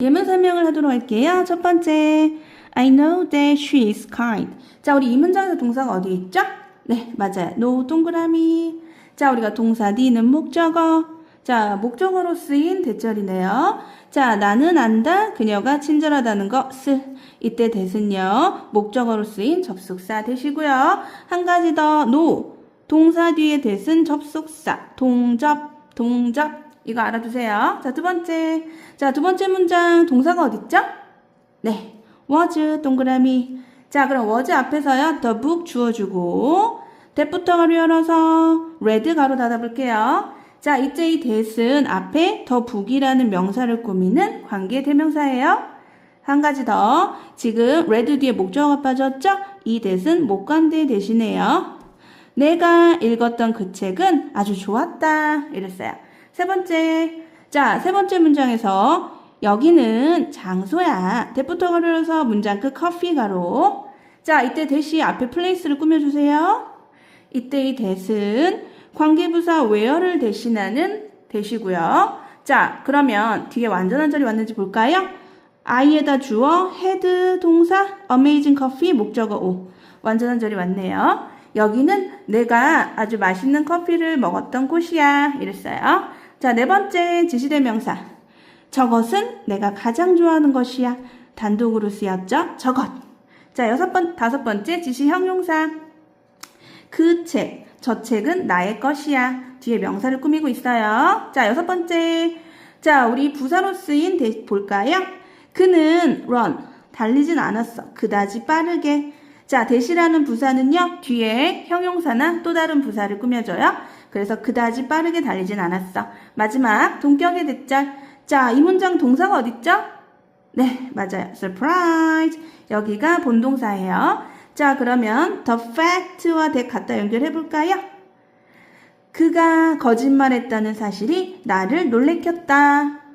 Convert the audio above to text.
예문 설명을 하도록 할게요. 첫 번째, I know that she is kind. 자, 우리 이 문장에서 동사가 어디 있죠? 네, 맞아요. no 동그라미. 자, 우리가 동사 D는 목적어. 자, 목적어로 쓰인 대절이네요. 자, 나는 안다. 그녀가 친절하다는 것을. 이때 대신요. 목적어로 쓰인 접속사 되시고요. 한 가지 더, no. 동사 뒤에 대신 접속사. 동접, 동접. 이거 알아두세요. 자, 두 번째. 자, 두 번째 문장 동사가 어딨죠? 네. was 동그라미. 자, 그럼 was 앞에서요. the book 주어주고 대부터 가로 열어서 read 가로 닫아볼게요. 자, 이제 이 that은 앞에 더 book이라는 명사를 꾸미는 관계 대명사예요. 한 가지 더. 지금 read 뒤에 목적어가 빠졌죠? 이 that은 목관대 대신해요. 내가 읽었던 그 책은 아주 좋았다. 이랬어요. 세 번째. 자, 세 번째 문장에서 여기는 장소야. 대부터 가로려서 문장 끝 커피 가로. 자, 이때 대시 앞에 플레이스를 꾸며주세요. 이때 이 대신 관계부사 where를 대신하는 대시고요. 자, 그러면 뒤에 완전한 절이 왔는지 볼까요? I에다 주어, had 동사, amazing coffee 목적어 O. 완전한 절이 왔네요. 여기는 내가 아주 맛있는 커피를 먹었던 곳이야. 이랬어요. 자, 네 번째 지시대명사. 저것은 내가 가장 좋아하는 것이야. 단독으로 쓰였죠? 저것. 자, 여섯 번, 다섯 번째 지시 형용사. 그 책, 저 책은 나의 것이야. 뒤에 명사를 꾸미고 있어요. 자, 여섯 번째. 자, 우리 부사로 쓰인 대, 볼까요? 그는 run, 달리진 않았어. 그다지 빠르게. 자, 대시라는 부사는요, 뒤에 형용사나 또 다른 부사를 꾸며줘요. 그래서 그다지 빠르게 달리진 않았어. 마지막, 동격의 대절. 자, 이 문장 동사가 어딨죠? 네, 맞아요. surprise. 여기가 본동사예요. 자, 그러면 the fact와 that 갖다 연결해 볼까요? 그가 거짓말했다는 사실이 나를 놀래켰다.